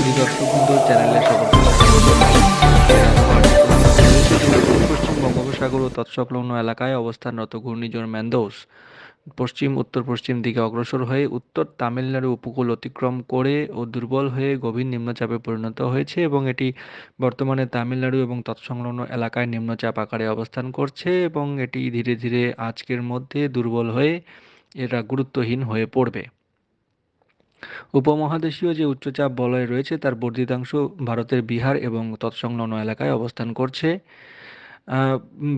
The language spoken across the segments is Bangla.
চ্যানেলে সকলকে স্বাগত জানাই। উত্তর পশ্চিম বঙ্গোপসাগর ও তৎসংলগ্ন এলাকায় অবস্থানরত ঘূর্ণিঝড় ম্যান্দোস পশ্চিম উত্তর পশ্চিম দিকে অগ্রসর হয়ে উত্তর তামিলনাড়ু উপকূল অতিক্রম করে ও দুর্বল হয়ে গভীর নিম্নচাপে পরিণত হয়েছে এবং এটি বর্তমানে তামিলনাড়ু এবং তৎসংলগ্ন এলাকায় নিম্নচাপ আকারে অবস্থান করছে এবং এটি ধীরে ধীরে আজকের মধ্যে দুর্বল হয়ে এরা গুরুত্বহীন হয়ে পড়বে উপমহাদেশীয় যে উচ্চচাপ বলয় রয়েছে, তার বর্ধিতাংশ ভারতের বিহার এবং তৎসংলগ্ন এলাকায় অবস্থান করছে।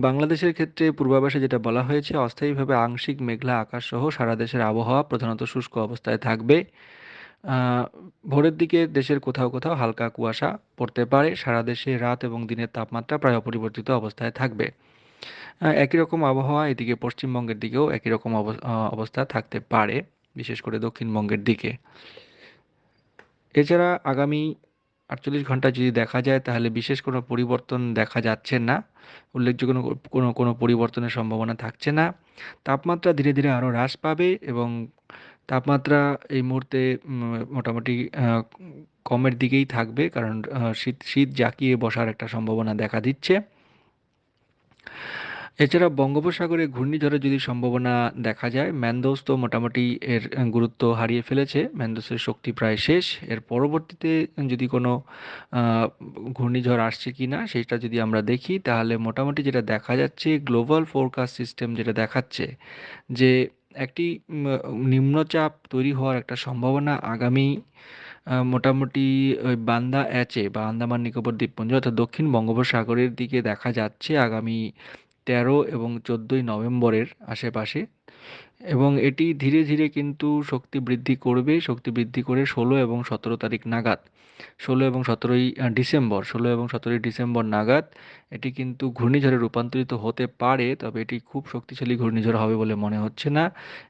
বাংলাদেশের ক্ষেত্রে পূর্বাভাসে যেটা বলা হয়েছে, অস্থায়ীভাবে আংশিক মেঘলা আকাশ সহ সারা দেশের আবহাওয়া প্রধানত শুষ্ক অবস্থায় থাকবে। ভোরের দিকে দেশের কোথাও কোথাও হালকা কুয়াশা পড়তে পারে। সারা দেশে রাত এবং দিনের তাপমাত্রা প্রায় অপরিবর্তিত অবস্থায় থাকবে। একই রকম আবহাওয়া এদিকে পশ্চিমবঙ্গের দিকেও একই রকম অবস্থা থাকতে পারে। বিশেষ করে দক্ষিণবঙ্গের দিকে। এছাড়া আগামী আটচল্লিশ ঘণ্টা যদি দেখা যায়, তাহলে বিশেষ কোনো পরিবর্তন দেখা যাচ্ছে না। উল্লেখযোগ্য কোনো কোনো পরিবর্তনের সম্ভাবনা থাকছে না। তাপমাত্রা ধীরে ধীরে আরও হ্রাস পাবে এবং তাপমাত্রা এই মুহূর্তে মোটামুটি কমের দিকেই থাকবে। কারণ শীত শীত জাঁকিয়ে বসার একটা সম্ভাবনা দেখা দিচ্ছে। এছাড়া বঙ্গোপসাগরে ঘূর্ণিঝড়ের যদি সম্ভাবনা দেখা যায়, ম্যানদোস তো মোটামুটি এর গুরুত্ব হারিয়ে ফেলেছে। ম্যানদোসের শক্তি প্রায় শেষ। এর পরবর্তীতে যদি কোনো ঘূর্ণিঝড় আসছে কি না সেটা যদি আমরা দেখি, তাহলে মোটামুটি যেটা দেখা যাচ্ছে, গ্লোবাল ফোরকাস্ট সিস্টেম যেটা দেখাচ্ছে যে একটি নিম্নচাপ তৈরি হওয়ার একটা সম্ভাবনা আগামী মোটামুটি ওই বান্দা অ্যাচে বা আন্দামান নিকোবর দ্বীপপুঞ্জ অর্থাৎ দক্ষিণ বঙ্গোপসাগরের দিকে দেখা যাচ্ছে আগামী তেরো এবং চোদ্দোই নভেম্বরের আশেপাশে। এবং এটি ধীরে ধীরে কিন্তু শক্তি বৃদ্ধি করবে, শক্তি বৃদ্ধি করে ষোলো এবং সতেরো তারিখ নাগাদ। ষোলো এবং সতেরোই ডিসেম্বর, ষোলো এবং সতেরোই ডিসেম্বর নাগাদ এটি কিন্তু ঘূর্ণিঝড়ে রূপান্তরিত হতে পারে, তবে এটি খুব শক্তিশালী ঘূর্ণিঝড় হবে বলে মনে হচ্ছে না।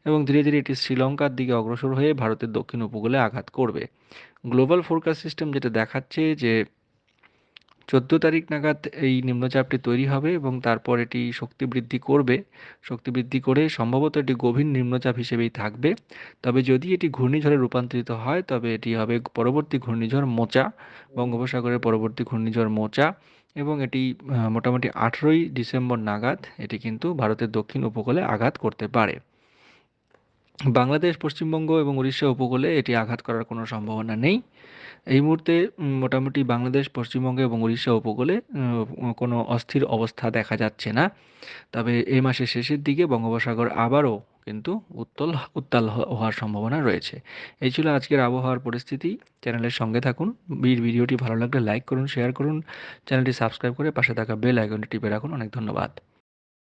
এবং ধীরে ধীরে এটি শ্রীলঙ্কার দিকে অগ্রসর হয়ে ভারতের দক্ষিণ উপকূলে আঘাত করবে। গ্লোবাল ফোরকাস্ট সিস্টেম যেটা দেখাচ্ছে যে চোদ্দ তারিখ নাগাদ এই নিম্নচাপটি তৈরি হবে এবং তারপর এটি শক্তি বৃদ্ধি করবে। শক্তি বৃদ্ধি করে সম্ভবত এটি গভীর নিম্নচাপ হিসেবেই থাকবে। তবে যদি এটি ঘূর্ণিঝড়ে রূপান্তরিত হয়, তবে এটি হবে পরবর্তী ঘূর্ণিঝড় মোচা, বঙ্গোপসাগরের পরবর্তী ঘূর্ণিঝড় মোচা এবং এটি মোটামুটি আঠেরোই ডিসেম্বর নাগাদ এটি কিন্তু ভারতের দক্ষিণ উপকূলে আঘাত করতে পারে। বাংলাদেশ, পশ্চিমবঙ্গ এবং উড়িষ্যা উপকূলে এটি আঘাত করার কোনো সম্ভাবনা নেই। এই মুহূর্তে মোটামুটি বাংলাদেশ, পশ্চিমবঙ্গ এবং উড়িষ্যা উপকূলে কোনো অস্থির অবস্থা দেখা যাচ্ছে না। তবে এই মাসের শেষের দিকে বঙ্গোপসাগর আবারও কিন্তু উত্তল, উত্তাল হওয়ার সম্ভাবনা রয়েছে। এই ছিল আজকের আবহাওয়ার পরিস্থিতি। চ্যানেলের সঙ্গে থাকুন। ভিডিওটি ভালো লাগলে লাইক করুন, শেয়ার করুন। চ্যানেলটি সাবস্ক্রাইব করে পাশে থাকা বেল আইকনটি টিপে রাখুন। অনেক ধন্যবাদ।